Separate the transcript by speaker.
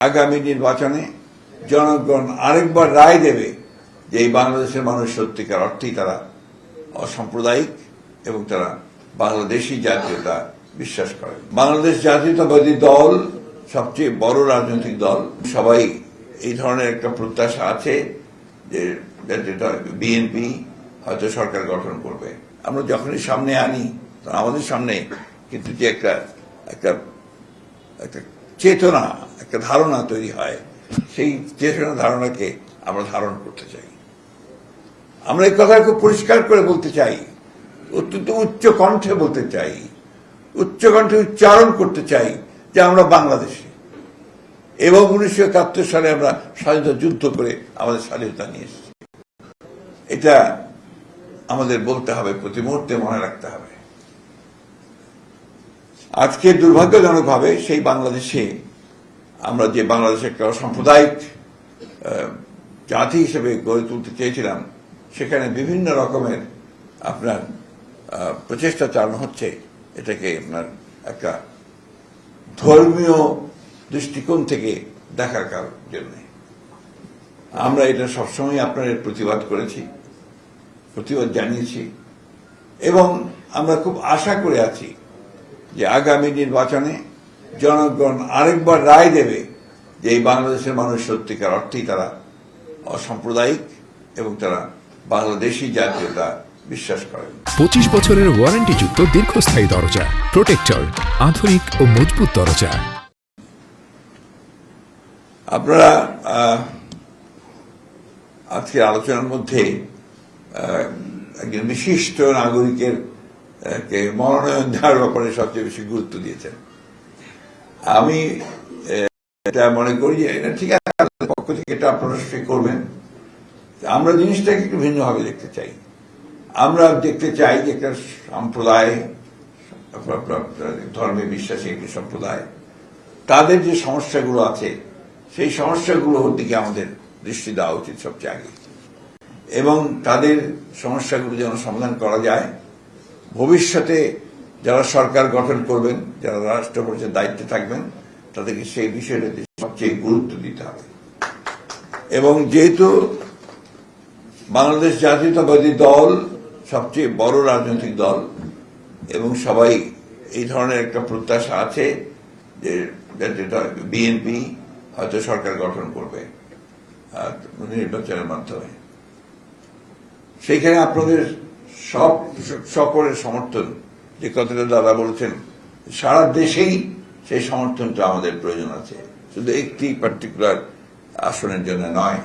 Speaker 1: আগামী নির্বাচনে জনগণ আরেকবার রায় দেবে যে এই বাংলাদেশের মানুষ সত্যিকার অর্থেই তারা অসাম্প্রদায়িক এবং তারা বাংলাদেশি জাতীয়তা বিশ্বাস করে। বাংলাদেশ জাতীয়তাবাদী দল, সবচেয়ে বড় রাজনৈতিক দল, সবাই এই ধরনের একটা প্রত্যাশা আছে যে বিএনপি হয়তো সরকার গঠন করবে। আমরা যখনই সামনে আনি আমাদের সামনে কিন্তু যে একটা একটা একটা চেতনা, একটা ধারণা তৈরি হয়, সেই চেতনা ধারণাকে আমরা ধারণ করতে চাই। আমরা এই কথা খুব পরিষ্কার করে বলতে চাই, অত্যন্ত উচ্চ কণ্ঠে বলতে চাই, উচ্চ কণ্ঠে উচ্চারণ করতে চাই যে আমরা বাংলাদেশে। এবং উনিশশো একাত্তর সালে আমরা স্বাধীনতা যুদ্ধ করে আমাদের স্বাধীনতা নিয়ে এসেছি। এটা আমাদের বলতে হবে, প্রতি মুহূর্তে মনে রাখতে হবে। আজকে দুর্ভাগ্যজনকভাবে সেই বাংলাদেশে আমরা যে বাংলাদেশে একটা সাম্প্রদায়িক জাতি হিসেবে গড়ে তুলতে চেয়েছিলাম, সেখানে বিভিন্ন রকমের আপনার প্রচেষ্টা চালানো হচ্ছে। এটাকে আপনার একটা ধর্মীয় দৃষ্টিকোণ থেকে দেখার কারণ জন্য। আমরা এটা সবসময় আপনার প্রতিবাদ করেছি, প্রতিবাদ জানিয়েছি, এবং আমরা খুব আশা করে আছি যে আগামী নির্বাচনে জনগণ আরেকবার রায় দেবে যে এই বাংলাদেশের মানুষ সত্যিকার অর্থেই তারা অসাম্প্রদায়িক এবং তারা বাংলাদেশি জাতীয়তা বিশ্বাস করেন।
Speaker 2: পঁচিশ বছরের ওয়ারেন্টিযুক্ত দীর্ঘস্থায়ী দরজা প্রোটেক্টর আধুনিক ও মজবুত দরজা।
Speaker 1: আপনারা আজকের আলোচনার মধ্যে একজন বিশিষ্ট নাগরিকের মনোনয়ন দেওয়ার ব্যাপারে সবচেয়ে বেশি গুরুত্ব দিয়েছেন। আমি এটা মনে করি এটা ঠিক আছে পক্ষ থেকে এটা আপনারা করবেন। আমরা জিনিসটাকে একটু ভিন্নভাবে দেখতে চাই। আমরা দেখতে চাই যে একটা সম্প্রদায় ধর্মে বিশ্বাসী একটি সম্প্রদায়, তাদের যে সমস্যাগুলো আছে, সেই সমস্যাগুলোর দিকে আমাদের দৃষ্টি দেওয়া উচিত সবচেয়ে আগে এবং তাদের সমস্যাগুলো যেন সমাধান করা যায়। ভবিষ্যতে যারা সরকার গঠন করবেন, যারা রাষ্ট্র পরিষদের দায়িত্বে থাকবেন, তাদেরকে সেই বিষয়টাতে সবচেয়ে গুরুত্ব দিতে হবে। এবং যেহেতু বাংলাদেশ জাতীয়তাবাদী দল সবচেয়ে বড় রাজনৈতিক দল, এবং সবাই এই ধরনের একটা প্রত্যাশা আছে যে বিএনপি হয়তো সরকার গঠন করবে নির্বাচনের মাধ্যমে। সেইখানে আপনাদের সব, সকলের সমর্থন, যে কথাটা দাদা বলছেন, সারা দেশেই সেই সমর্থনটা আমাদের প্রয়োজন আছে। শুধু একটি পার্টিকুলার আসনের জন্য নয়।